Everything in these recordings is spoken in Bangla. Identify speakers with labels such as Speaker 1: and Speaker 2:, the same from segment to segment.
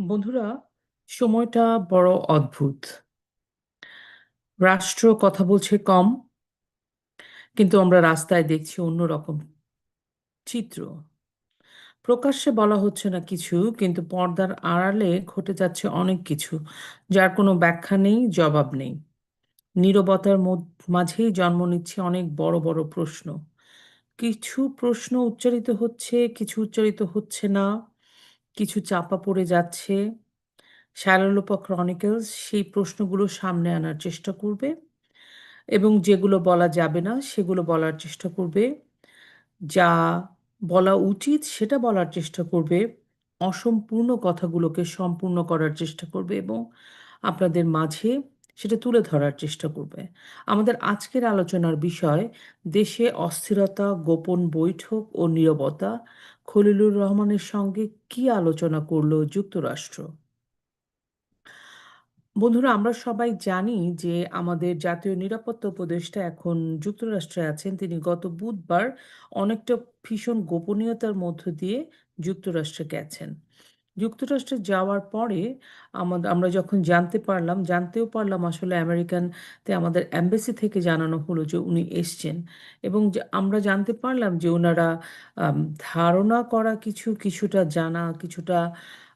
Speaker 1: বন্ধুরা, সময়টা বড় অদ্ভুত। রাষ্ট্র কথা বলছে কম, কিন্তু আমরা রাস্তায় দেখছি অন্যরকম চিত্র। প্রকাশ্যে বলা হচ্ছে না কিছু, কিন্তু পর্দার আড়ালে ঘটে যাচ্ছে অনেক কিছু, যার কোনো ব্যাখ্যা নেই, জবাব নেই। নীরবতার মাঝেই জন্ম নিচ্ছে অনেক বড় বড় প্রশ্ন। কিছু প্রশ্ন উচ্চারিত হচ্ছে, কিছু উচ্চারিত হচ্ছে না। কিছু চাপা পড়ে যাচ্ছে। শ্যালোলোপা ক্রনিকলস সেই প্রশ্নগুলো সামনে আনার চেষ্টা করবে এবং যেগুলো বলা যাবে না সেগুলো বলার চেষ্টা করবে। যা বলা উচিত সেটা বলার চেষ্টা করবে। অসম্পূর্ণ কথাগুলোকে সম্পূর্ণ করার চেষ্টা করবে এবং আপনাদের মাঝে সেটা তুলে ধরার চেষ্টা করবে। আমাদের আজকের আলোচনার বিষয়, দেশে অস্থিরতা, গোপন বৈঠক ও নিরবতা। খলিলুর রহমানের সঙ্গে কি আলোচনা করল যুক্তরাষ্ট্র? বন্ধুরা, আমরা সবাই জানি যে আমাদের জাতীয় নিরাপত্তা উপদেষ্টা এখন যুক্তরাষ্ট্রে আছেন। তিনি গত বুধবার অনেকটা ভীষণ গোপনীয়তার মধ্য দিয়ে যুক্তরাষ্ট্রে গেছেন। যুক্তরাষ্ট্রে যাওয়ার পরে আমাদের আমরা যখন জানতে পারলাম, জানতেও পারলাম আসলে আমেরিকানতে আমাদের অ্যাম্বাসি থেকে জানানো হলো যে উনি এসছেন এবং আমরা জানতে পারলাম যে ওনারা ধারণা করা কিছু, কিছুটা জানা, কিছুটা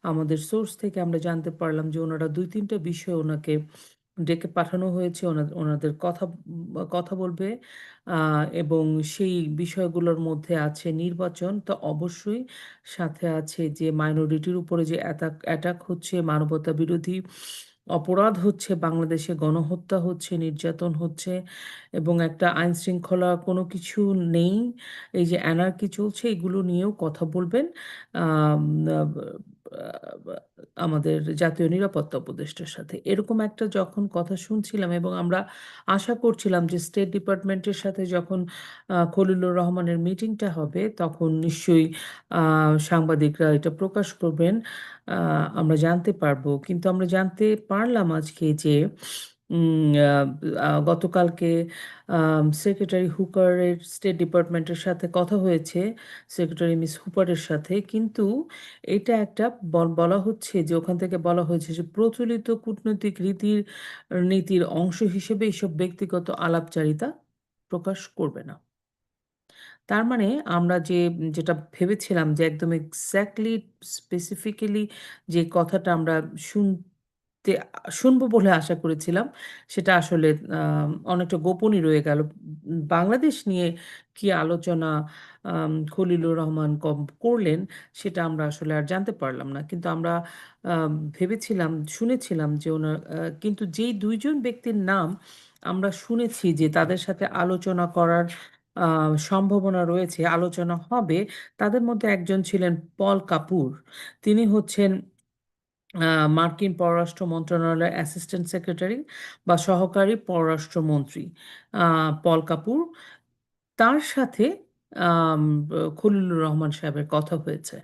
Speaker 1: আমাদের সোর্স থেকে আমরা জানতে পারলাম যে ওনারা দুই, তিনটা বিষয় ওনাকে ডেকে পাঠানো হয়েছে ওনাদের কথা কথা বলবে। এবং সেই বিষয়গুলোর মধ্যে আছে নির্বাচন। তো অবশ্যই সাথে আছে যে মাইনরিটির উপরে যে অ্যাটাক অ্যাটাক হচ্ছে, মানবতা বিরোধী অপরাধ হচ্ছে, বাংলাদেশে গণহত্যা হচ্ছে, নির্যাতন হচ্ছে এবং একটা আইন শৃঙ্খলা কোনো কিছু নেই। এই যে অ্যানার্কি চলছে, এগুলো নিয়েও কথা বলবেন। আমাদের জাতীয় নিরাপত্তা উপদেষ্টার সাথে। এরকম একটা যখন কথা শুনছিলাম এবং আমরা আশা করছিলাম যে স্টেট ডিপার্টমেন্টের সাথে যখন খলিলুর রহমানের মিটিংটা হবে, তখন নিশ্চয়ই সাংবাদিকরা এটা প্রকাশ করবেন। আমরা জানতে পারব। কিন্তু আমরা জানতে পারলাম আজকে যে গতকালকে সেক্রেটারি হুকারের স্টেট ডিপার্টমেন্টের সাথে কথা হয়েছে সেক্রেটারি মিস হুপারের সাথে। কিন্তু এটা একটা বলা হচ্ছে যে, ওখান থেকে বলা হয়েছে যে, প্রচলিত কূটনৈতিক রীতির, নীতির অংশ হিসেবে এইসব ব্যক্তিগত আলাপচারিতা প্রকাশ করবে না। তার মানে আমরা যে, যেটা ভেবেছিলাম যে, একদম এক্স্যাক্টলি স্পেসিফিক্যালি যে কথাটা আমরা শুন শুনব বলে আশা করেছিলাম। সেটা আসলে অনেকটা গোপনই রয়ে গেল। বাংলাদেশ নিয়ে কি আলোচনা খলিলুর রহমান কম করলেন, সেটা আমরা আসলে আর জানতে পারলাম না। কিন্তু আমরা ভেবেছিলাম, শুনেছিলাম যে ওনার কিন্তু যেই দুইজন ব্যক্তির নাম আমরা শুনেছি যে তাদের সাথে আলোচনা করার সম্ভাবনা রয়েছে, আলোচনা হবে, তাদের মধ্যে একজন ছিলেন পল কাপুর। তিনি হচ্ছেন মার্কিন পররাষ্ট্র মন্ত্রণালয়ের অ্যাসিস্ট্যান্ট সেক্রেটারি বা সহকারী পররাষ্ট্রমন্ত্রী পল কাপুর। তার সাথে খলিলুর রহমান সাহেবের কথা হয়েছে।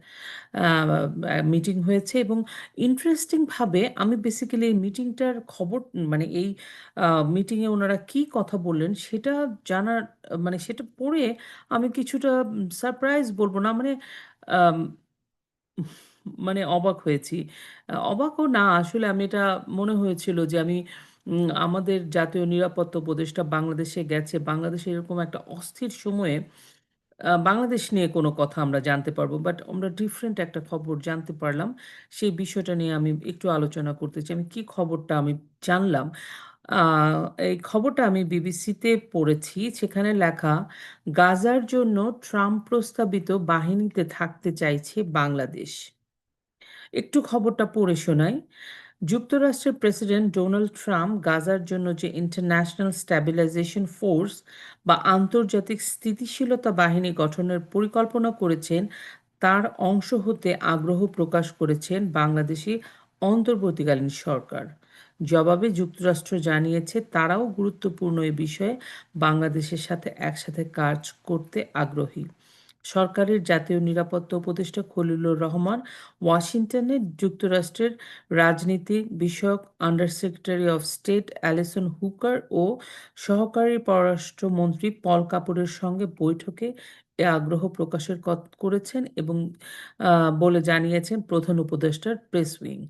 Speaker 1: মিটিং হয়েছে এবং ইন্টারেস্টিংভাবে আমি বেসিক্যালি এই মিটিংটার খবর মানে এই মিটিংয়ে ওনারা কি কথা বললেন সেটা জানার মানে সেটা পড়ে আমি কিছুটা সারপ্রাইজ বলব না মানে মানে অবাক হয়েছি। অবাকও না আসলে আমি এটা মনে হয়েছিল যে আমি আমাদের জাতীয় নিরাপত্তা উপদেষ্টা বাংলাদেশে গেছে। বাংলাদেশে এরকম একটা অস্থির সময়ে বাংলাদেশ নিয়ে কোনো কথা আমরা জানতে পারব। বাট আমরা ডিফারেন্ট একটা খবর জানতে পারলাম। সেই বিষয়টা নিয়ে আমি একটু আলোচনা করতে চাই। আমি কি খবরটা আমি জানলাম? এই খবরটা আমি বিবিসিতে পড়েছি। সেখানে লেখা, "গাজার জন্য ট্রাম্প প্রস্তাবিত বাহিনীতে থাকতে চাইছে বাংলাদেশ।" একটু খবরটা পড়ে শোনাই। যুক্তরাষ্ট্রের প্রেসিডেন্ট ডোনাল্ড ট্রাম্প গাজার জন্য যে ইন্টারন্যাশনাল স্ট্যাবিলাইজেশন ফোর্স বা আন্তর্জাতিক স্থিতিশীলতা বাহিনী গঠনের পরিকল্পনা করেছেন, তার অংশ হতে আগ্রহ প্রকাশ করেছেন বাংলাদেশি অন্তর্বর্তীকালীন সরকার। জবাবে যুক্তরাষ্ট্র জানিয়েছে, তারাও গুরুত্বপূর্ণ এ বিষয়ে বাংলাদেশের সাথে একসাথে কাজ করতে আগ্রহী। সরকারের জাতীয় নিরাপত্তা উপদেষ্টা খলিলুর রহমান, ওয়াশিংটনে যুক্তরাষ্ট্রের রাজনীতি বিষয়ক under secretary of state Allison Hooker ও সহকারী পররাষ্ট্রমন্ত্রী পল কাপুরের সঙ্গে বৈঠকে এ আগ্রহ প্রকাশের করেছেন এবং বলে জানিয়েছেন প্রধান উপদেষ্টার প্রেস উইং।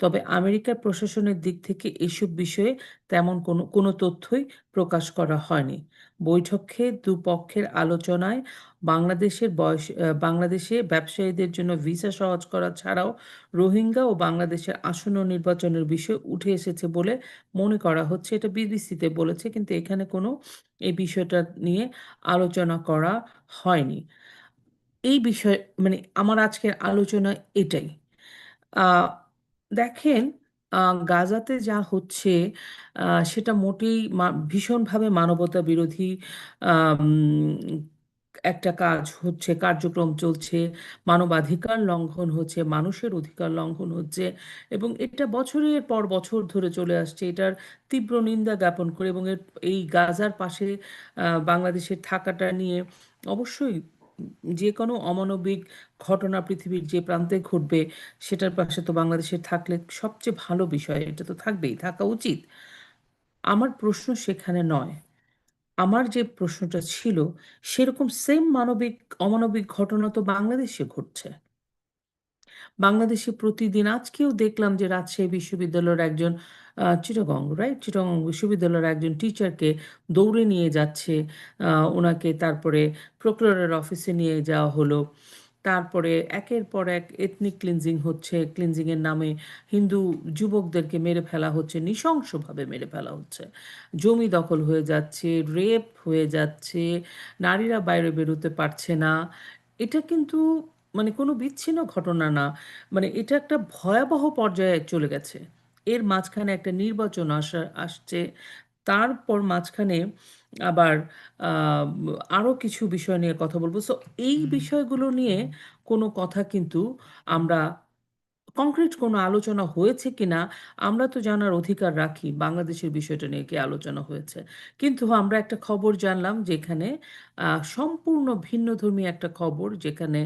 Speaker 1: তবে আমেরিকার প্রশাসনের দিক থেকে এসব বিষয়ে তেমন কোনো কোনো তথ্যই প্রকাশ করা হয়নি। বৈঠকে দুপক্ষের আলোচনায় বাংলাদেশের বয়স বাংলাদেশে ব্যবসায়ীদের জন্য ভিসা সহজ করা ছাড়াও রোহিঙ্গা ও বাংলাদেশের আসন্ন নির্বাচনের বিষয় উঠে এসেছে বলে মনে করা হচ্ছে। এটা বিবিসিতে বলেছে, কিন্তু এখানে কোনো এই বিষয়টা নিয়ে আলোচনা করা হয়নি। এই বিষয় মানে আমার আজকের আলোচনা এটাই। দেখেন গাজাতে যা হচ্ছে সেটা মোটেই মা- ভীষণভাবে মানবতা বিরোধী একটা কাজ হচ্ছে, কার্যক্রম চলছে, মানবাধিকার লঙ্ঘন হচ্ছে, মানুষের অধিকার লঙ্ঘন হচ্ছে এবং এটা বছরের পর বছর ধরে চলে আসছে। এটার তীব্র নিন্দা জ্ঞাপন করে এবং এর, এই গাজার পাশে বাংলাদেশের থাকাটা নিয়ে অবশ্যই যে কোনো অমানবিক ঘটনা পৃথিবীর যে প্রান্তে ঘটবে, সেটার পাশে তো বাংলাদেশে থাকলে সবচেয়ে ভালো বিষয় এটা তো থাকবেই, থাকা উচিত। আমার প্রশ্ন সেখানে নয়। আমার যে প্রশ্নটা ছিল, সেরকম সেম মানবিক, অমানবিক ঘটনা তো বাংলাদেশে ঘটছে। বাংলাদেশে প্রতিদিন, আজকেও দেখলাম যে রাজশাহী বিশ্ববিদ্যালয়ের একজন চিটাগং রাইট চিটাগং বিশ্ববিদ্যালয়ের একজন টিচারকে দৌড়ে নিয়ে যাচ্ছে। ওনাকে তারপরে প্রক্টরের অফিসে নিয়ে যাওয়া হলো। তারপরে একের পর এক এথনিক ক্লিনজিং হচ্ছে। ক্লিনজিংয়ের নামে হিন্দু যুবকদেরকে মেরে ফেলা হচ্ছে, নৃশংসভাবে মেরে ফেলা হচ্ছে। জমি দখল হয়ে যাচ্ছে রেপ হয়ে যাচ্ছে, নারীরা বাইরে বেরোতে পারছে না। এটা কিন্তু মানে কোনো বিচ্ছিন্ন ঘটনা না। মানে এটা একটা ভয়াবহ পর্যায়ে চলে গেছে। এর মাঝখানে একটা নির্বাচন আসা আসছে। তারপর মাঝখানে আবার আহ, আরও কিছু বিষয় নিয়ে কথা বলব। সো এই বিষয়গুলো নিয়ে কোনো কথা কিন্তু আমরা কংক্রিট কোনো আলোচনা হয়েছে কিনা, আমরা তো জানার অধিকার রাখি। বাংলাদেশের বিষয়টা নিয়ে কি আলোচনা হয়েছে? কিন্তু আমরা একটা খবর জানলাম যেখানে সম্পূর্ণ ভিন্নধর্মী একটা খবর যেখানে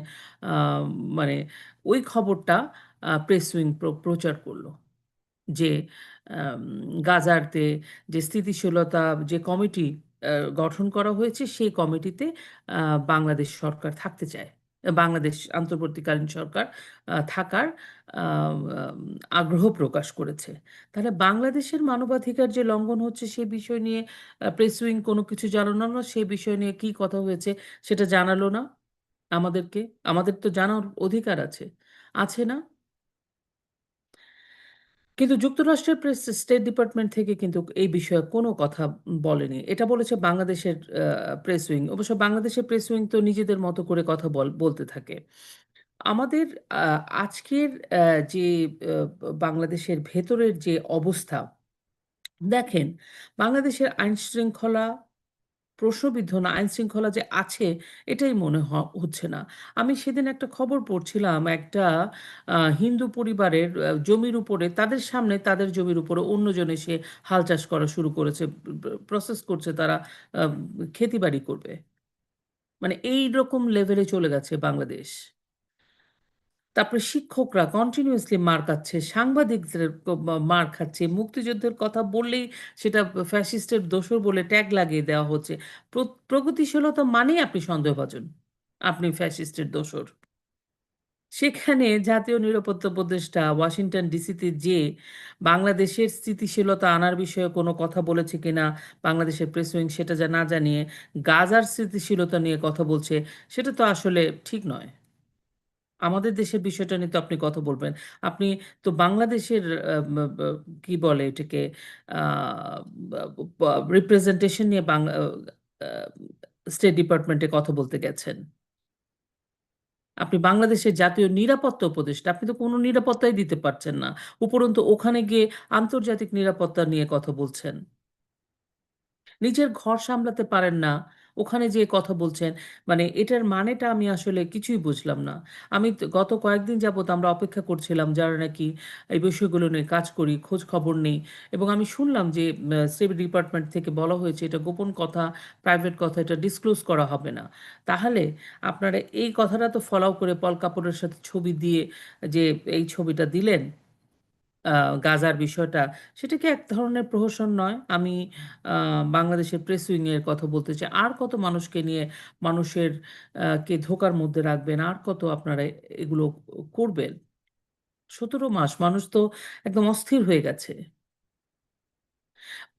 Speaker 1: মানে ওই খবরটা প্রেস উইং প্রচার করল। যে গাজাতে যে স্থিতিশীলতা যে কমিটি গঠন করা হয়েছে, সেই কমিটিতে বাংলাদেশ সরকার থাকতে চায়। বাংলাদেশ আন্তর্বর্তীকালীন সরকার থাকার আগ্রহ প্রকাশ করেছে। তাহলে বাংলাদেশের মানবাধিকার যে লঙ্ঘন হচ্ছে সে বিষয় নিয়ে প্রেস উইং কোনো কিছু জানানো না, সে বিষয় নিয়ে কি কথা হয়েছে সেটা জানালো না আমাদেরকে? আমাদের তো জানার অধিকার আছে। আছে না? কিন্তু যুক্তরাষ্ট্রের প্রেস, স্টেট ডিপার্টমেন্ট থেকে কিন্তু এই বিষয়ে কোনো কথা বলেনি। এটা বলেছে বাংলাদেশের প্রেস উইং। অবশ্য বাংলাদেশের প্রেস উইং তো নিজেদের মতো করে কথা বল, বলতে থাকে। আমাদের আজকের যে বাংলাদেশের ভেতরের যে অবস্থা, দেখেন, বাংলাদেশের আইন শৃঙ্খলা প্রশ্নবিদ্ধ না আইন শৃঙ্খলা যে আছে এটাই মনে হ- হচ্ছে না। আমি সেদিন একটা খবর পড়ছিলাম একটা হিন্দু পরিবারের জমির উপরে তাদের সামনে তাদের জমির উপরে অন্যজন এসে হাল চাষ করা শুরু করেছে প্রসেস করছে তারা আহ, ক্ষেতিবাড়ি করবে। মানে এই রকম লেভেলে চলে গেছে বাংলাদেশ। তারপরে শিক্ষকরা কন্টিনিউয়াসলি মার খাচ্ছে, সাংবাদিকদের মার খাচ্ছে, মুক্তিযুদ্ধের কথা বললেই সেটা ফ্যাসিস্টের দোসর বলে ট্যাগ লাগিয়ে দেওয়া হচ্ছে। প্রগতিশীলতা মানেই আপনি সন্দেহভাজন, আপনি ফ্যাসিস্টের দোসর সেখানে জাতীয় নিরাপত্তা উপদেষ্টা ওয়াশিংটন ডিসিতে যে বাংলাদেশের স্থিতিশীলতা আনার বিষয়ে কোনো কথা বলেছে কিনা, বাংলাদেশের প্রেস উইং সেটা যা না জানিয়ে, গাজার স্থিতিশীলতা নিয়ে কথা বলছে, সেটা তো আসলে ঠিক নয়। আমাদের দেশের বিষয়টা নিয়ে তো আপনি কথা বলবেন। আপনি তো বাংলাদেশের কি বলে এটাকে রিপ্রেজেন্টেশন নিয়ে বাংলা স্টেট ডিপার্টমেন্টে কথা বলতে গেছেন। আপনি বাংলাদেশের জাতীয় নিরাপত্তা উপদেষ্টা, আপনি তো কোনো নিরাপত্তাই দিতে পারছেন না। উপরন্তু ওখানে গিয়ে আন্তর্জাতিক নিরাপত্তা নিয়ে কথা বলছেন। নিজের ঘর সামলাতে পারেন না। ওখানে যে কথা বলছেন মানে এটার মানেটা আমি আসলে কিছুই বুঝলাম না। আমি গত কয়েকদিন যাবত আমরা অপেক্ষা করছিলাম যারা নাকি এই বিষয়গুলো নিয়ে কাজ করি, খোঁজ খবর নেই এবং আমি শুনলাম যে সিভিল ডিপার্টমেন্ট থেকে বলা হয়েছে এটা গোপন কথা প্রাইভেট কথা, এটা ডিসক্লোজ করা হবে না। তাহলে আপনারা এই কথাটা তো ফলো করে পল কাপড়ের সাথে ছবি দিয়ে যে এই ছবিটা দিলেন গাজার বিষয়টা, সেটা কি এক ধরনের প্রহসন নয়? আমি বাংলাদেশের প্রেস উইং এর কথা বলতে চাই। আর কত মানুষকে নিয়ে মানুষের কে ধোঁকার মধ্যে রাখবেন? আর কত আপনারা এগুলো করবেন? ১৭ মাস মানুষ তো একদম অস্থির হয়ে গেছে।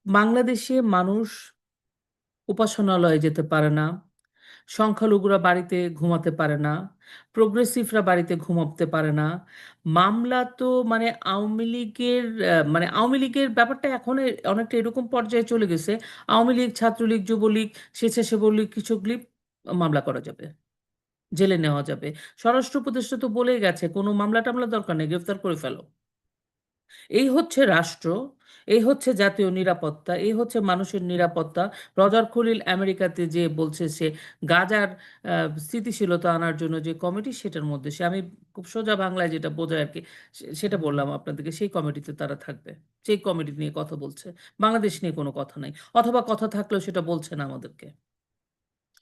Speaker 1: বাংলাদেশে মানুষ উপাসনালয়ে যেতে পারে না। সংখ্যালঘুরা বাড়িতে ঘুমাতে পারে না। প্রোগ্রেসিভরা বাড়িতে ঘুমাতে পারে না। মামলা তো মানে আওয়ামী লীগের মানে আওয়ামী লীগের ব্যাপারটা এখন অনেকটা এরকম পর্যায়ে চলে গেছে। আওয়ামী লীগ, ছাত্রলীগ, যুবলীগ, স্বেচ্ছাসেবক লীগ কৃষক লীগ মামলা করা যাবে। জেলে নেওয়া যাবে। স্বরাষ্ট্র উপদেষ্টা তো বলেই গেছে, কোনো মামলা-টামলা দরকার নেই। গ্রেফতার করে ফেলো।" এই হচ্ছে রাষ্ট্র, এই হচ্ছে জাতীয় নিরাপত্তা, এই হচ্ছে মানুষের নিরাপত্তা। রজার খলিল আমেরিকাতে যে বলছে সে গাজার স্থিতিশীলতা আনার জন্য যে কমিটি সেটার মধ্যে সে আমি খুব সোজা বাংলায় যেটা বোঝায় আরকি সে সেটা বললাম আপনাদেরকে। সেই কমিটিতে তারা থাকবে। সেই কমিটি নিয়ে কথা বলছে। বাংলাদেশ নিয়ে কোনো কথা নাই। অথবা কথা থাকলেও সেটা বলছে না আমাদেরকে।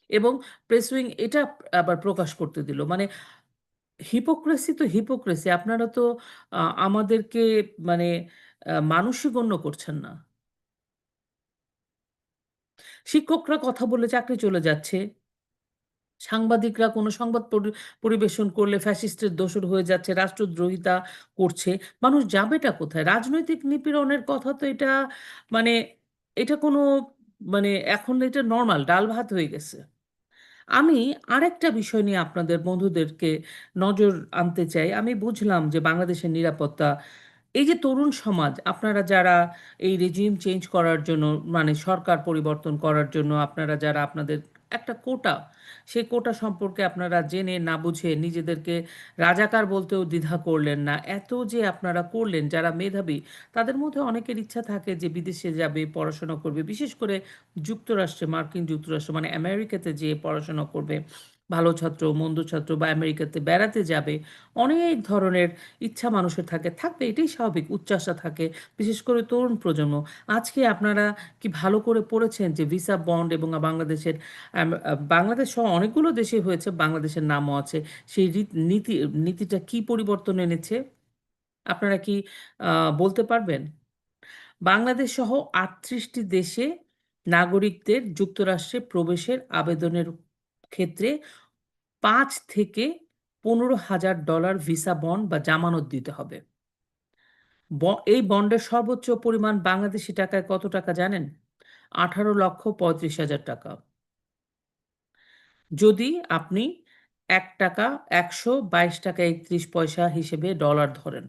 Speaker 1: এবং প্রেস উইং এটা আবার প্রকাশ করতে দিল। মানে হিপোক্রেসি তো হিপোক্রেসি। আপনারা তো আমাদেরকে মানে মানুষই গণ্য করছেন না। শিক্ষকরা কথা বলে চাকরি চলে যাচ্ছে। সাংবাদিকরা কোনো সংবাদ পরিবেশন করলে ফ্যাসিস্টের দোসর হয়ে যাচ্ছে, রাষ্ট্রদ্রোহিতা করছে। মানুষ যাবেটা কোথায়? রাজনৈতিক নিপীড়নের কথা তো এটা মানে এটা কোনো মানে এখন এটা নর্মাল ডাল ভাত হয়ে গেছে। আমি আরেকটা বিষয় নিয়ে আপনাদের বন্ধুদেরকে নজর আনতে চাই। আমি বুঝলাম যে বাংলাদেশের নিরাপত্তা এই যে তরুণ সমাজ আপনারা যারা এই রেজিম চেঞ্জ করার জন্য মানে সরকার পরিবর্তন করার জন্য আপনারা যারা আপনাদের একটা কোটা, সেই কোটা সম্পর্কে আপনারা জেনে না বুঝে নিজেদেরকে রাজাকার বলতেও দ্বিধা করলেন না। এত যে আপনারা করলেন যারা মেধাবী তাদের মধ্যে অনেকের ইচ্ছা থাকে যে বিদেশে যাবে, পড়াশোনা করবে। বিশেষ করে যুক্তরাষ্ট্রে, মার্কিন যুক্তরাষ্ট্র মানে আমেরিকাতে যেয়ে পড়াশোনা করবে। ভালো ছাত্র, মন্দ ছাত্র বা আমেরিকাতে বেড়াতে যাবে। অনেক ধরনের ইচ্ছা মানুষের থাকে। থাকবে এটাই স্বাভাবিক। উচ্চাশা থাকে। বিশেষ করে তরুণ প্রজন্ম। আজকে আপনারা কি ভালো করে পড়েছেন যে ভিসা বন্ড এবং বাংলাদেশের বাংলাদেশ সহ অনেকগুলো দেশে হয়েছে, বাংলাদেশের নামও আছে। সেই নীতি নীতিটা কি পরিবর্তন এনেছে? আপনারা কি বলতে পারবেন? বাংলাদেশ সহ ৩৮ টি দেশে নাগরিকদের যুক্তরাষ্ট্রে প্রবেশের আবেদনের ক্ষেত্রে পাঁচ থেকে $১৫,০০০ ভিসা বন্ড বা জামানত দিতে হবে। এই বন্ডের সর্বোচ্চ পরিমাণ বাংলাদেশি টাকায় কত টাকা জানেন? ৳১৮,৩৫,০০০ যদি আপনি ৳১ ৳১২২.৩১ হিসেবে ডলার ধরেন।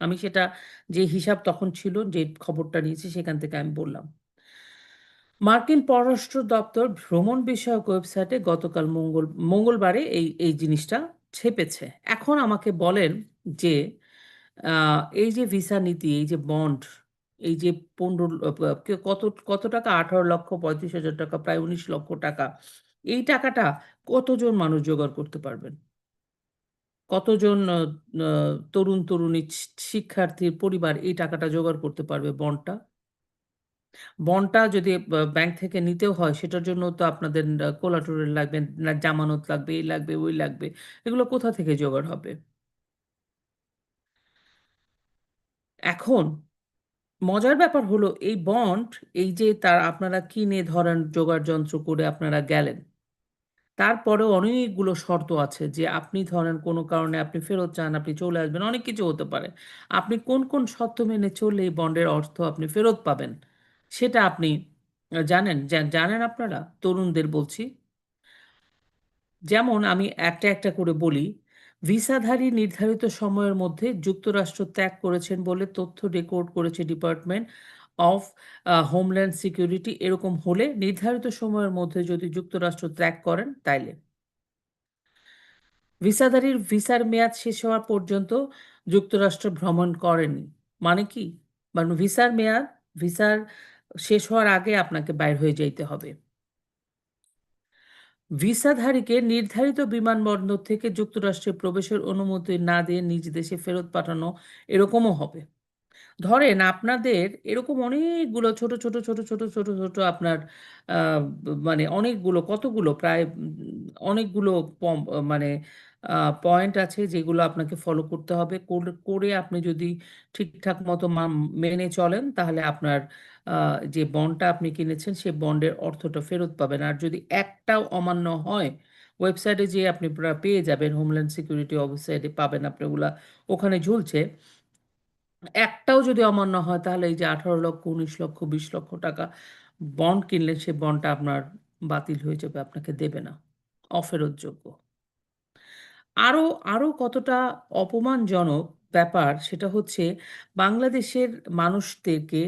Speaker 1: আমি সেটা যে হিসাব তখন ছিল, যে খবরটা নিয়েছি সেখান থেকে আমি বললাম। মার্কিন পররাষ্ট্র দপ্তর ভ্রমণ বিষয়ক ওয়েবসাইটে গতকাল মঙ্গল মঙ্গলবারে এই, এই জিনিসটা ছেপেছে। এখন আমাকে বলেন যে এই যে ভিসা নীতি, এই যে বন্ড, এই যে ১৫ ল কত, কত টাকা? ৳১৮,৩৫,০০০ প্রায় উনিশ লক্ষ টাকা এই টাকাটা কতজন মানুষ জোগাড় করতে পারবেন? কতজন তরুণ-তরুণী শিক্ষার্থীর পরিবার এই টাকাটা জোগাড় করতে পারবে বন্ডটা? বন্ডটা যদি ব্যাংক থেকে নিতেও হয় সেটার জন্য তো আপনাদের collateral লাগবে, জামানত লাগবে, এই লাগবে, ওই লাগবে। এগুলো কোথা থেকে জোগাড় হবে? এখন মজার ব্যাপার হলো এই বন্ড এই যে তার আপনারা কিনে ধরেন জোগাড় যন্ত্র করে আপনারা গেলেন। তারপরেও অনেকগুলো শর্ত আছে যে আপনি ধরেন কোনো কারণে আপনি ফেরত চান, আপনি চলে আসবেন, অনেক কিছু হতে পারে। আপনি কোন, কোন শর্ত মেনে চললে এই বন্ডের অর্থ আপনি ফেরত পাবেন, সেটা আপনি জানেন? জানেন আপনারা? তরুণদের বলছি। যেমন আমি একটা, একটা করে বলি। ভিসাধারী নির্ধারিত সময়ের মধ্যে যুক্তরাষ্ট্র ত্যাগ করেছেন বলে তথ্য রেকর্ড করেছে ডিপার্টমেন্ট অফ হোমল্যান্ড সিকিউরিটি এরকম হলে নির্ধারিত সময়ের মধ্যে যদি যুক্তরাষ্ট্র ত্যাগ করেন তাইলে। ভিসাধারীর ভিসার মেয়াদ শেষ হওয়া পর্যন্ত যুক্তরাষ্ট্র ভ্রমণ করেনি। মানে কি? মানে ভিসার মেয়াদ ভিসার শেষ হওয়ার আগে আপনাকে বাইর হয়ে যাইতে হবে। ভিসাধারীকে নির্ধারিত বিমানবন্দর থেকে যুক্তরাষ্ট্রে প্রবেশের অনুমতি না দিয়ে নিজ দেশে ফেরত পাঠানো এরকমও হবে। ধরেন আপনাদের এরকম অনেকগুলো ছোট, ছোট, ছোট, ছোট, ছোট, ছোট আপনার মানে অনেকগুলো কতগুলো প্রায় অনেকগুলো মানে পয়েন্ট আছে যেগুলো আপনাকে ফলো করতে হবে কোর- আপনি যদি ঠিকঠাক মতো মেনে চলেন তাহলে আপনার যে বন্ডটা আপনি কিনেছেন, সে বন্ডের অর্থটা ফেরত পাবেন। আর যদি একটাও অমান্য হয়, ওয়েবসাইটে যে আপনি পেয়ে যাবেন হোমল্যান্ড সিকিউরিটি ওয়েবসাইটে পাবেন আপনি ওগুলা, ওখানে ঝুলছে। একটাও যদি অমান্য হয়, তাহলে এই যে আঠারো লক্ষ, উনিশ লক্ষ, বিশ লক্ষ টাকা বন্ড কিনলেন, সে বন্ডটা আপনার বাতিল হয়ে যাবে, আপনাকে দেবে না। অফেরতযোগ্য। আরও আরও কতটা অপমানজনক ব্যাপার, সেটা হচ্ছে বাংলাদেশের মানুষদেরকে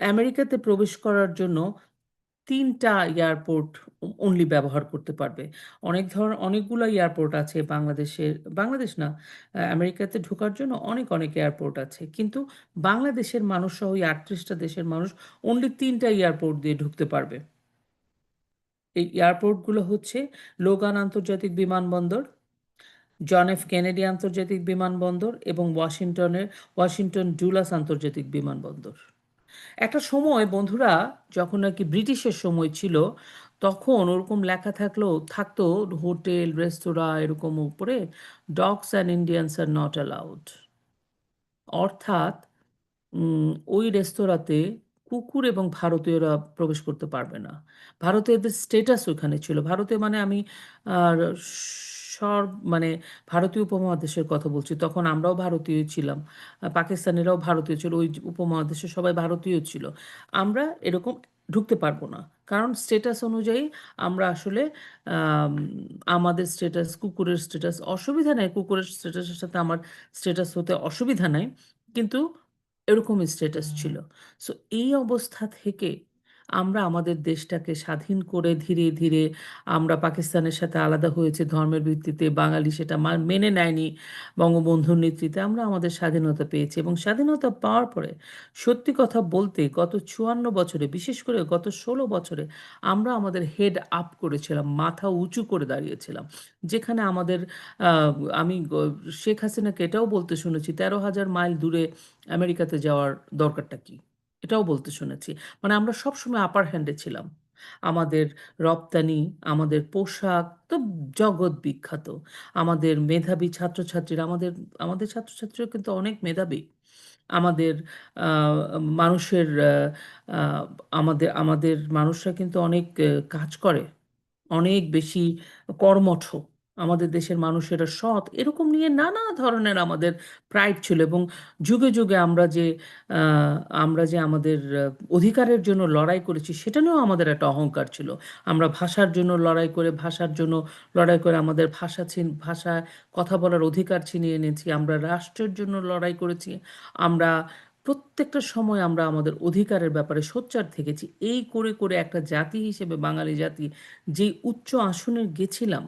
Speaker 1: আমেরিকাতে প্রবেশ করার জন্য তিনটা এয়ারপোর্ট অনলি ব্যবহার করতে পারবে। অনেক ধর, অনেকগুলো এয়ারপোর্ট আছে বাংলাদেশের, বাংলাদেশ না আমেরিকাতে ঢোকার জন্য অনেক অনেক এয়ারপোর্ট আছে। কিন্তু বাংলাদেশের মানুষ সহ ওই আটত্রিশটা দেশের মানুষ অনলি তিনটা এয়ারপোর্ট দিয়ে ঢুকতে পারবে। এই এয়ারপোর্টগুলো হচ্ছে লোগান আন্তর্জাতিক বিমানবন্দর, জন এফ কেনেডি আন্তর্জাতিক বিমানবন্দর এবং ওয়াশিংটনের, ওয়াশিংটন ডুলাস আন্তর্জাতিক বিমানবন্দর। একটা সময় বন্ধুরা যখন আর কি ব্রিটিশের সময় ছিল, তখন ওরকম লেখা থাকলেও, থাকতো হোটেল, রেস্তোরাঁ এরকম উপরে dogs and Indians are not allowed অর্থাৎ ওই রেস্তোরাঁতে কুকুর এবং ভারতীয়রা প্রবেশ করতে পারবে না। ভারতীয়দের স্টেটাস ওখানে ছিল। ভারতে মানে আমি সর মানে ভারতীয় উপমহাদেশের কথা বলছি। তখন আমরাও ভারতীয় ছিলাম, পাকিস্তানিরাও ভারতীয় ছিল, ওই উপমহাদেশে সবাই ভারতীয় ছিল। আমরা এরকম ঢুকতে পারব না। কারণ স্টেটাস অনুযায়ী আমরা আসলে আমাদের স্টেটাস কুকুরের স্টেটাস অসুবিধা নেই। কুকুরের স্টেটাসের সাথে আমার স্টেটাস হতে অসুবিধা নাই। কিন্তু এরকমই স্ট্যাটাস ছিল। সো এই অবস্থা থেকে আমরা আমাদের দেশটাকে স্বাধীন করে ধীরে ধীরে আমরা পাকিস্তানের সাথে আলাদা হয়েছে ধর্মের ভিত্তিতে, বাঙালি সেটা মেনে নেয়নি বঙ্গবন্ধুর নেতৃত্বে, আমরা আমাদের স্বাধীনতা পেয়েছি এবং স্বাধীনতা পাওয়ার পরে সত্যি কথা বলতে গত চুয়ান্ন বছরে, বিশেষ করে গত ষোলো বছরে আমরা আমাদের হেড আপ করেছিলাম, মাথা উঁচু করে দাঁড়িয়েছিলাম। যেখানে আমাদের আমি শেখ হাসিনাকে এটাও বলতে শুনেছি, তেরো হাজার মাইল দূরে আমেরিকাতে যাওয়ার দরকারটা কি? এটাও বলতে শুনেছি। মানে আমরা সবসময় আপার হ্যান্ডে ছিলাম। আমাদের রপ্তানি, আমাদের পোশাক তো জগৎ বিখ্যাত। আমাদের মেধাবী ছাত্রছাত্রীরা, আমাদের আমাদের ছাত্রছাত্রীরা কিন্তু অনেক মেধাবী। আমাদের মানুষের আমাদের আমাদের মানুষরা কিন্তু অনেক কাজ করে। অনেক বেশি কর্মঠ। আমাদের দেশের মানুষেরা সৎ, এরকম নিয়ে নানা ধরনের আমাদের প্রাইড ছিল এবং যুগে যুগে আমরা যে আমরা যে আমাদের অধিকারের জন্য লড়াই করেছি সেটা নিয়েও আমাদের একটা অহংকার ছিল। আমরা ভাষার জন্য লড়াই করে, ভাষার জন্য লড়াই করে আমাদের ভাষা ছিন, ভাষায় কথা বলার অধিকার ছিনিয়ে এনেছি, আমরা রাষ্ট্রের জন্য লড়াই করেছি, আমরা প্রত্যেকটা সময় আমরা আমাদের অধিকারের ব্যাপারে সোচ্চার থেকেছি। এই করে করে একটা জাতি হিসেবে, বাঙালি জাতি, যেই উচ্চ আসনে গেছিলাম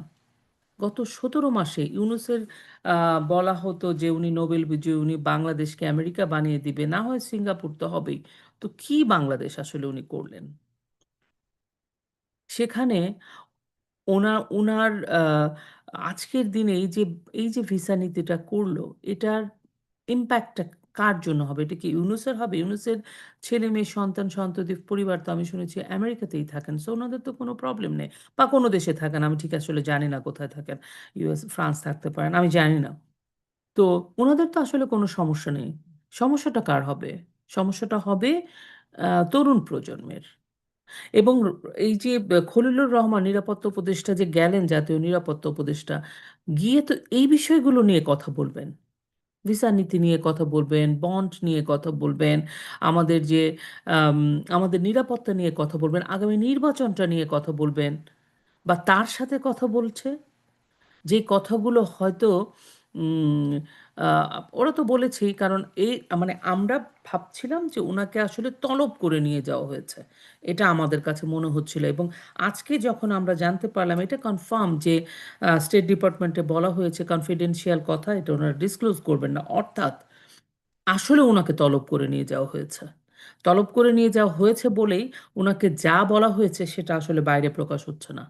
Speaker 1: গত সতেরো মাসে ইউনুসের বলা হতো যে উনি নোবেল বিজয়ী, উনি বাংলাদেশকে আমেরিকা বানিয়ে দিবে, না হয় সিঙ্গাপুর তো হবেই। তো কি বাংলাদেশ আসলে উনি করলেন? সেখানে ওনার ওনার আজকের দিনে এই যে এই যে ভিসা নীতিটা করল, এটার ইম্প্যাক্টটা কার জন্য হবে? এটা কি ইউনুসের হবে? ইউনুসের ছেলে, মেয়ে, সন্তান, সন্ততি, পরিবার তো আমি শুনেছি আমেরিকাতেই থাকেন। সো ওনাদের তো কোনো প্রবলেম নেই। বা কোনো দেশে থাকেন, আমি ঠিক আসলে জানি না কোথায় থাকেন। ইউএস ফ্রান্স থাকতে পারেন, আমি জানি না। তো ওনাদের তো আসলে কোনো সমস্যা নেই। সমস্যাটা কার হবে? সমস্যাটা হবে তরুণ প্রজন্মের। এবং এই যে খলিলুর রহমান, নিরাপত্তা উপদেষ্টা, যে গেলেন জাতীয় নিরাপত্তা উপদেষ্টা, গিয়ে তো এই বিষয়গুলো নিয়ে কথা বলবেন। ভিসা নীতি নিয়ে কথা বলবেন বন্ড নিয়ে কথা বলবেন, আমাদের যে আমাদের নিরাপত্তা নিয়ে কথা বলবেন, আগামী নির্বাচনটা নিয়ে কথা বলবেন বা তার সাথে কথা বলছে। যে কথাগুলো হয়তো ওরা তো বলেছেই, কারণ এই মানে আমরা ভাবছিলাম যে ওনাকে আসলে তলব করে নিয়ে যাওয়া হয়েছে। এটা আমাদের কাছে মনে হচ্ছিল এবং আজকে যখন আমরা জানতে পারলাম, এটা কনফার্ম যে স্টেট ডিপার্টমেন্টে বলা হয়েছে কনফিডেন্সিয়াল কথা, এটা ওনারা ডিসক্লোজ করবেন না। অর্থাৎ আসলে ওনাকে তলব করে নিয়ে যাওয়া হয়েছে। তলব করে নিয়ে যাওয়া হয়েছে বলেই ওনাকে যা বলা হয়েছে, সেটা আসলে বাইরে প্রকাশ হচ্ছে না।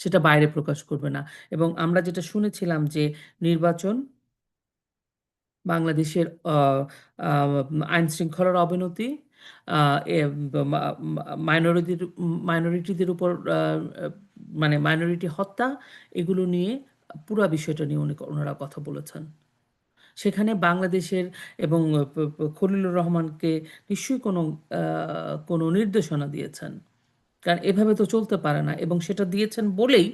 Speaker 1: সেটা বাইরে প্রকাশ করবে না। এবং আমরা যেটা শুনেছিলাম যে, নির্বাচন বাংলাদেশের আইন শৃঙ্খলার অবনতি মাইনরিটির, মাইনরিটিদের উপর মানে মাইনরিটি হত্যা, এগুলো নিয়ে পুরো বিষয়টা নিয়ে উনি ওনারা কথা বলেছেন। সেখানে বাংলাদেশের এবং খলিলুর রহমানকে নিশ্চয়ই কোনো কোনো নির্দেশনা দিয়েছেন। কারণ এভাবে তো চলতে পারে না এবং সেটা দিয়েছেন বলেই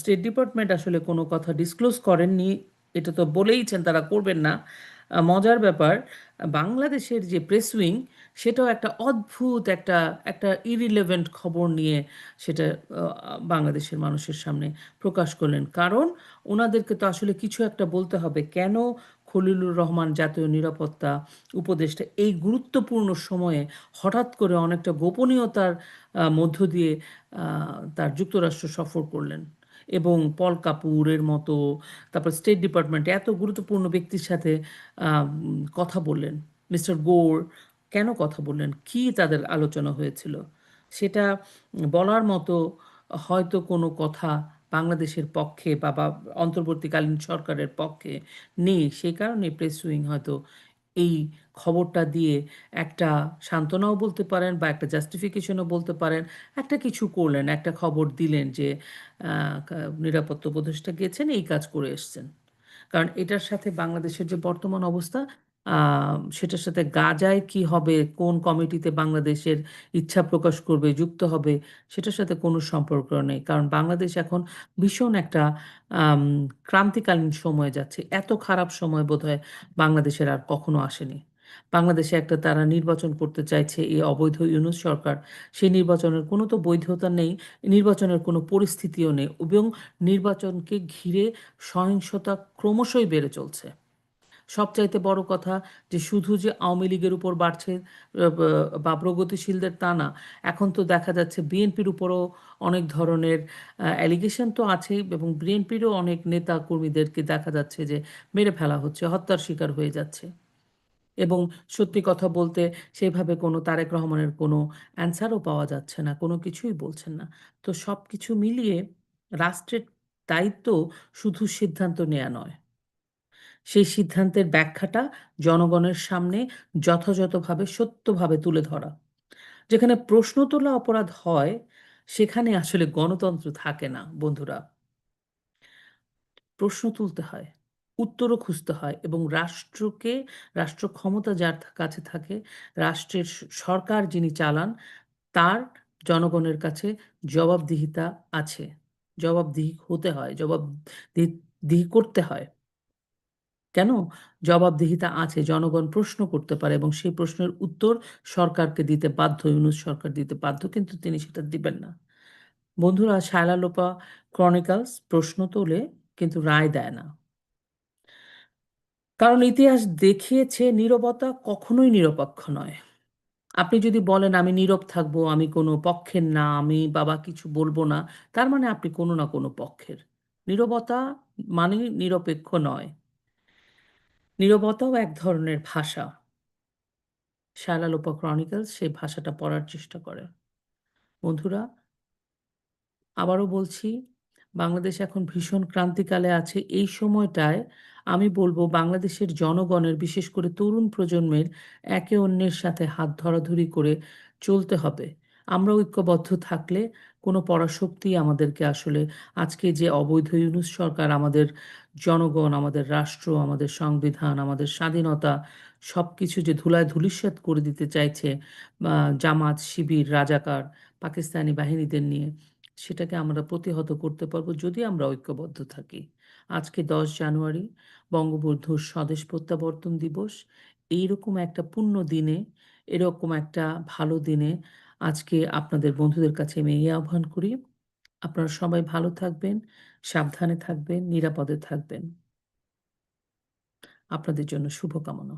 Speaker 1: স্টেট ডিপার্টমেন্ট আসলে কোনো কথা ডিসক্লোজ করেননি। এটা তো বলেইছেন, তারা করবেন না। মজার ব্যাপার, বাংলাদেশের যে প্রেস উইং সেটাও একটা অদ্ভুত একটা একটা ইরিলেভেন্ট খবর নিয়ে সেটা বাংলাদেশের মানুষের সামনে প্রকাশ করলেন। কারণ ওনাদেরকে তো আসলে কিছু একটা বলতে হবে। কেন খলিলুর রহমান জাতীয় নিরাপত্তা উপদেষ্টা এই গুরুত্বপূর্ণ সময়ে হঠাৎ করে অনেকটা গোপনীয়তার মধ্য দিয়ে তার যুক্তরাষ্ট্র সফর করলেন এবং পল কাপুরের মতো তারপর স্টেট ডিপার্টমেন্টে এত গুরুত্বপূর্ণ ব্যক্তির সাথে কথা বললেন। মিস্টার গোর কেন কথা বললেন? কি তাদের আলোচনা হয়েছিল? সেটা বলার মতো হয়তো কোনো কথা বাংলাদেশের পক্ষে বা, অন্তর্বর্তীকালীন সরকারের পক্ষে নেই। সেই কারণে প্রেস উইং হয়তো এই খবরটা দিয়ে একটা সান্ত্বনাও বলতে পারেন বা একটা জাস্টিফিকেশনও বলতে পারেন। একটা কিছু করলেন, একটা খবর দিলেন যে নিরাপত্তা উপদেষ্টা গিয়েছেন এই কাজ করে এসছেন। কারণ এটার সাথে বাংলাদেশের যে বর্তমান অবস্থা সেটার সাথে গাজায় কি হবে, কোন কমিটিতে বাংলাদেশের ইচ্ছা প্রকাশ করবে, যুক্ত হবে সেটার সাথে কোনো সম্পর্ক নেই। কারণ বাংলাদেশ এখন ভীষণ একটা ক্রান্তিকালীন সময়ে যাচ্ছে। এত খারাপ সময় বোধহয় বাংলাদেশের আর কখনো আসেনি। বাংলাদেশে একটা তারা নির্বাচন করতে চাইছে এই অবৈধ ইউনূস সরকার। সেই নির্বাচনের কোনো তো বৈধতা নেই, নির্বাচনের কোনো পরিস্থিতিও নেই এবং নির্বাচনকে ঘিরে সহিংসতা ক্রমশই বেড়ে চলছে। সবচাইতে বড় কথা যে শুধু যে আওয়ামী লীগের উপর বাড়ছে বা প্রগতিশীলদের তা না। এখন তো দেখা যাচ্ছে বিএনপির উপরও অনেক ধরনের অ্যালিগেশন তো আছেই এবং বিএনপিরও অনেক নেতা কর্মীদেরকে দেখা যাচ্ছে যে মেরে ফেলা হচ্ছে, হত্যার শিকার হয়ে যাচ্ছে। এবং সত্যি কথা বলতে সেভাবে কোনো তারেক রহমানের কোনো অ্যান্সারও পাওয়া যাচ্ছে না। কোনো কিছুই বলছেন না। তো সব কিছু মিলিয়ে রাষ্ট্রের দায়িত্ব শুধু সিদ্ধান্ত নেওয়া নয়। সেই সিদ্ধান্তের ব্যাখ্যাটা জনগণের সামনে যথাযথভাবে সত্যভাবে তুলে ধরা। যেখানে প্রশ্ন তোলা অপরাধ হয়, সেখানে আসলে গণতন্ত্র থাকে না বন্ধুরা। প্রশ্ন তুলতে হয়, উত্তরও খুঁজতে হয় এবং রাষ্ট্রকে রাষ্ট্র ক্ষমতা যার কাছে থাকে, রাষ্ট্রের সরকার যিনি চালান, তার জনগণের কাছে জবাবদিহিতা আছে। জবাবদিহি হতে হয়, জবাবদি দিহি করতে হয়। কেন? জবাবদিহিতা আছে। জনগণ প্রশ্ন করতে পারে এবং সেই প্রশ্নের উত্তর সরকারকে দিতে বাধ্য। ইউনূস সরকার দিতে বাধ্য কিন্তু তিনি সেটা দিবেন না। বন্ধুরা শায়লা লোপা ক্রনিকলস প্রশ্ন তোলে কিন্তু রায় দেয় না। কারণ ইতিহাস দেখিয়েছে নীরবতা কখনোই নিরপেক্ষ নয়। আপনি যদি বলেন আমি নীরব থাকব, আমি কোনো পক্ষের না, আমি বাবা কিছু বলব না, তার মানে আপনি কোনো না কোনো পক্ষের। নীরবতা মানেই নিরপেক্ষ নয়। নীরবতাও এক ধরনের ভাষা। শায়লা লোপা ক্রনিকলস সেই ভাষাটা পড়ার চেষ্টা করে। বন্ধুরা আবারও বলছি, বাংলাদেশ এখন ভীষণ ক্রান্তিকালে আছে। এই সময়টায় আমি বলব বাংলাদেশের জনগণের বিশেষ করে তরুণ প্রজন্মের একে অন্যের সাথে হাত ধরাধরি করে চলতে হবে। আমরা ঐক্যবদ্ধ থাকলে কোনো পরাশক্তি আমাদেরকে আসলে আজকে যে অবৈধ ইউনূস সরকার আমাদের জনগণ, আমাদের রাষ্ট্র, আমাদের সংবিধান, আমাদের স্বাধীনতা সব কিছু যে ধুলায় ধূলিসাৎ করে দিতে চাইছে জামাত, শিবির, রাজাকার, পাকিস্তানি বাহিনীদের নিয়ে সেটাকে আমরা প্রতিহত করতে পারব যদি আমরা ঐক্যবদ্ধ থাকি। আজকে ১০ জানুয়ারি বঙ্গবন্ধুর স্বদেশ প্রত্যাবর্তন দিবস। এইরকম একটা পুণ্য দিনে, এরকম একটা ভালো দিনে আজকে আপনাদের বন্ধুদের কাছে আমি এই আহ্বান করি, আপনারা সবাই ভালো থাকবেন, সাবধানে থাকবেন, নিরাপদে থাকবেন। আপনাদের জন্য শুভকামনা।